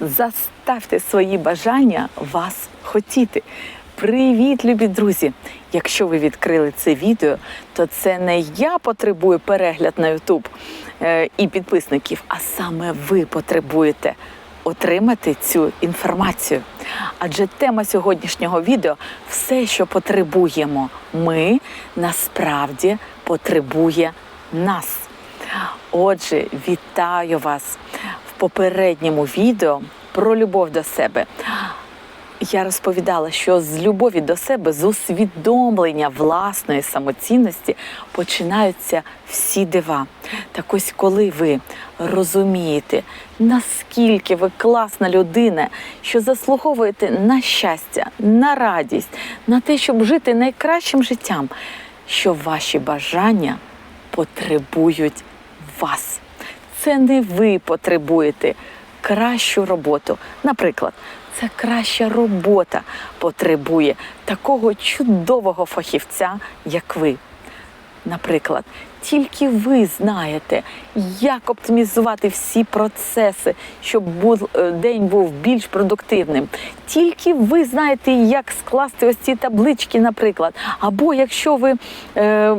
Заставте свої бажання вас хотіти. Привіт, любі друзі! Якщо ви відкрили це відео, то це не я потребую перегляд на YouTube е, і підписників, а саме ви потребуєте отримати цю інформацію. Адже тема сьогоднішнього відео все, що потребуємо ми, насправді потребує нас. Отже, вітаю вас попередньому відео про любов до себе. Я розповідала, що з любові до себе, з усвідомлення власної самоцінності починаються всі дива. Так ось, коли ви розумієте, наскільки ви класна людина, що заслуговуєте на щастя, на радість, на те, щоб жити найкращим життям, що ваші бажання потребують вас. Це не ви потребуєте кращу роботу. Наприклад, це краща робота потребує такого чудового фахівця, як ви. Наприклад, тільки ви знаєте, як оптимізувати всі процеси, щоб е, день був більш продуктивним. Тільки ви знаєте, як скласти ось ці таблички, наприклад. Або якщо ви е,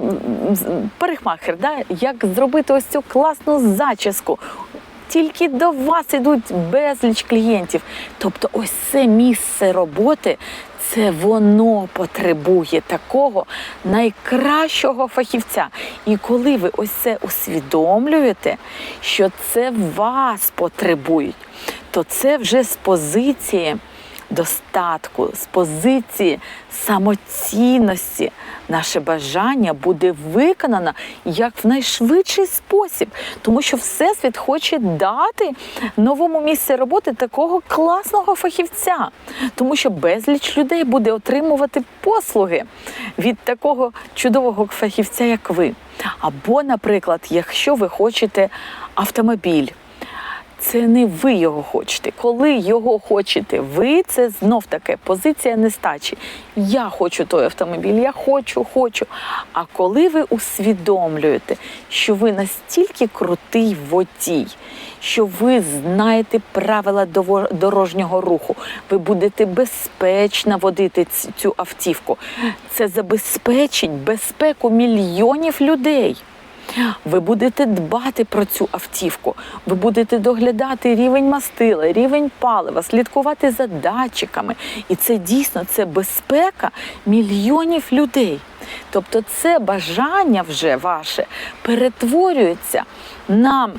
парикмахер, да, як зробити ось цю класну зачіску. Тільки до вас ідуть безліч клієнтів. Тобто, ось це місце роботи, це воно потребує такого найкращого фахівця. І коли ви ось це усвідомлюєте, що це вас потребують, то це вже з позиції достатку, з позиції самоцінності наше бажання буде виконано як в найшвидший спосіб, тому що Всесвіт хоче дати новому місці роботи такого класного фахівця, тому що безліч людей буде отримувати послуги від такого чудового фахівця, як ви. Або, наприклад, якщо ви хочете автомобіль. Це не ви його хочете. Коли його хочете ви, це знов таки позиція нестачі. Я хочу той автомобіль, я хочу, хочу. А коли ви усвідомлюєте, що ви настільки крутий водій, що ви знаєте правила дорожнього руху, ви будете безпечно водити цю автівку. Це забезпечить безпеку мільйонів людей. Ви будете дбати про цю автівку, ви будете доглядати рівень мастила, рівень палива, слідкувати за датчиками. І це дійсно це безпека мільйонів людей. Тобто, це бажання вже ваше перетворюється на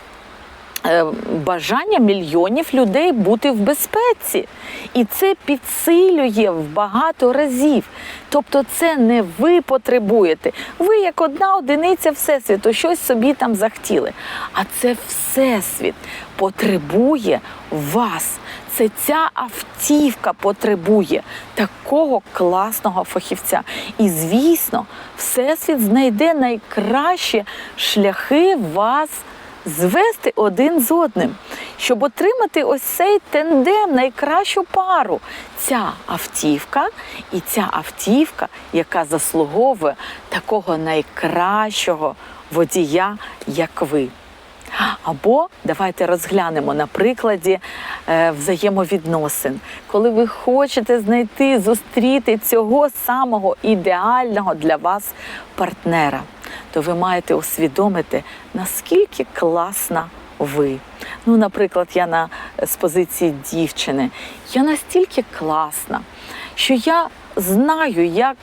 бажання мільйонів людей бути в безпеці. І це підсилює в багато разів. Тобто, це не ви потребуєте. Ви як одна одиниця Всесвіту, щось собі там захотіли. А це Всесвіт потребує вас. Це ця автівка потребує такого класного фахівця. І звісно, Всесвіт знайде найкращі шляхи вас звести один з одним, щоб отримати ось цей тендем, найкращу пару. Ця автівка і ця автівка, яка заслуговує такого найкращого водія, як ви. Або давайте розглянемо на прикладі е, взаємовідносин, коли ви хочете знайти, зустріти цього самого ідеального для вас партнера, то ви маєте усвідомити, наскільки класна ви. Ну, наприклад, я на з позиції дівчини, я настільки класна, що я знаю, як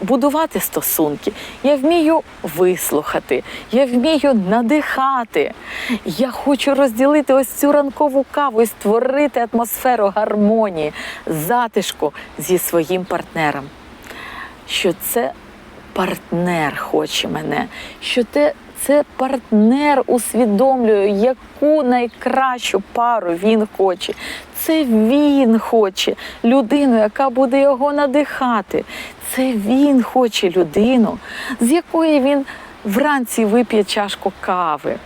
будувати стосунки. Я вмію вислухати, я вмію надихати. Я хочу розділити ось цю ранкову каву і створити атмосферу гармонії, затишку зі своїм партнером. Що це партнер хоче мене, що те. Це партнер усвідомлює, яку найкращу пару він хоче. Це він хоче людину, яка буде його надихати. Це він хоче людину, з якої він вранці вип'є чашку кави.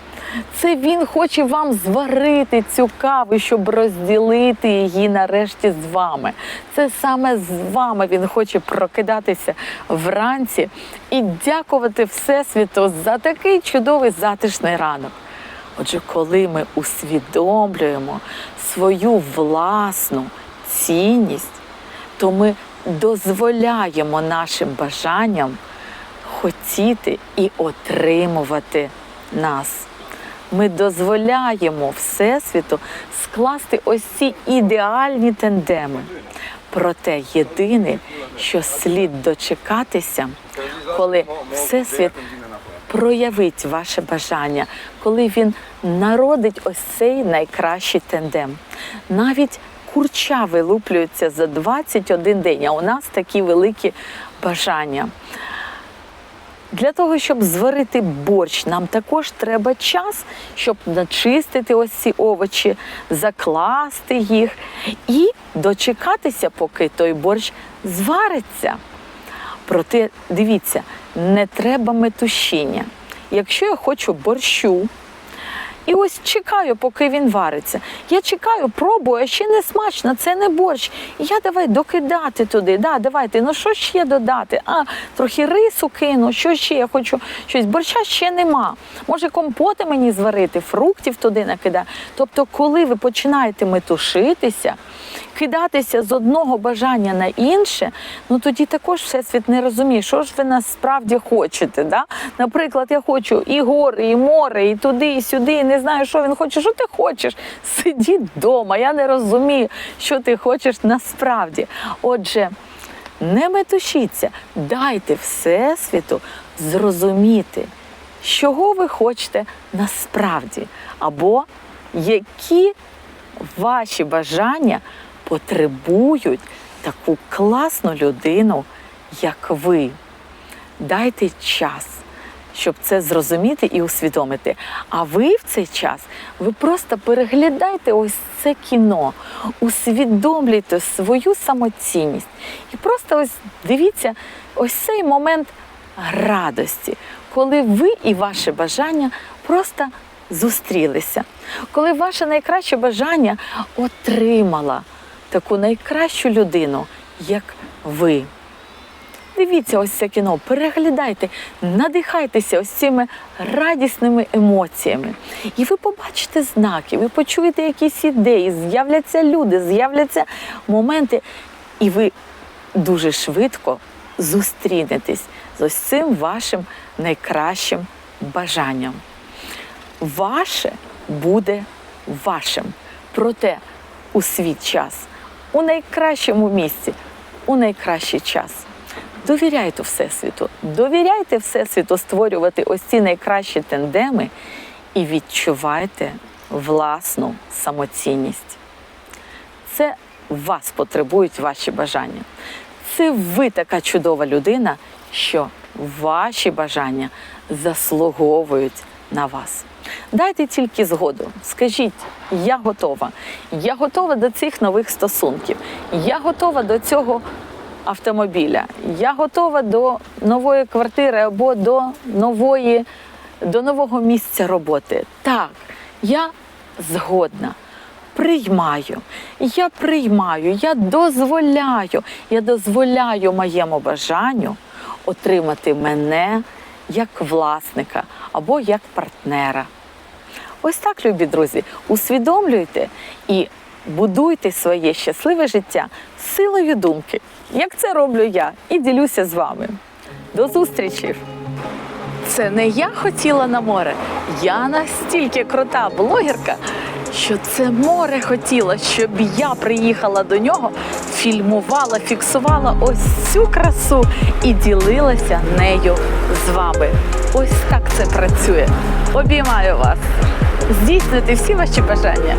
Це він хоче вам зварити цю каву, щоб розділити її нарешті з вами. Це саме з вами він хоче прокидатися вранці і дякувати Всесвіту за такий чудовий затишний ранок. Отже, коли ми усвідомлюємо свою власну цінність, то ми дозволяємо нашим бажанням хотіти і отримувати нас. Ми дозволяємо Всесвіту скласти ось ці ідеальні тендеми. Проте єдине, що слід дочекатися, коли Всесвіт проявить ваше бажання, коли він народить ось цей найкращий тендем. Навіть курча вилуплюються за 21 день, а у нас такі великі бажання. Для того, щоб зварити борщ, нам також треба час, щоб начистити ось ці овочі, закласти їх і дочекатися, поки той борщ звариться. Проте дивіться, не треба метушіння. Якщо я хочу борщу, і ось чекаю, поки він вариться. Я чекаю, пробую, а ще не смачно, це не борщ. І я давай докидати туди. Да, давайте, ну що ще додати? А, трохи рису кину, що ще я хочу щось. Борща ще нема. Може, компоти мені зварити, фруктів туди накидаю. Тобто, коли ви починаєте метушитися, кидатися з одного бажання на інше, ну тоді також всесвіт не розуміє, що ж ви насправді хочете. Да? Наприклад, я хочу і гори, і море, і туди, і сюди, і не знаю, що він хоче. Що ти хочеш? Сидіть вдома, я не розумію, що ти хочеш насправді. Отже, не метушіться, дайте Всесвіту зрозуміти, чого ви хочете насправді, або які ваші бажання потребують таку класну людину, як ви. Дайте час, щоб це зрозуміти і усвідомити. А ви в цей час ви просто переглядайте ось це кіно, усвідомлюйте свою самоцінність. І просто ось дивіться ось цей момент радості, коли ви і ваше бажання просто зустрілися, коли ваше найкраще бажання отримала таку найкращу людину, як ви. Дивіться ось це кіно, переглядайте, надихайтеся ось цими радісними емоціями. І ви побачите знаки, ви почуєте якісь ідеї, з'являться люди, з'являться моменти, і ви дуже швидко зустрінетесь з ось цим вашим найкращим бажанням. Ваше буде вашим. Проте у свій час, у найкращому місці, у найкращий час. Довіряйте Всесвіту, довіряйте Всесвіту створювати ось ці найкращі тендеми і відчувайте власну самоцінність. Це вас потребують ваші бажання. Це ви така чудова людина, що ваші бажання заслуговують на вас. Дайте тільки згоду. Скажіть, я готова. Я готова до цих нових стосунків. Я готова до цього автомобіля. Я готова до нової квартири або до нової, до нового місця роботи. Так, я згодна. Приймаю, я приймаю, я дозволяю, я дозволяю моєму бажанню отримати мене як власника або як партнера. Ось так, любі друзі, усвідомлюйте і будуйте своє щасливе життя силою думки, як це роблю я, і ділюся з вами. До зустрічі! Це не я хотіла на море. Я настільки крута блогерка, що це море хотіло, щоб я приїхала до нього, фільмувала, фіксувала ось цю красу і ділилася нею з вами. Ось так це працює. Обіймаю вас. Здійснити всі ваші бажання.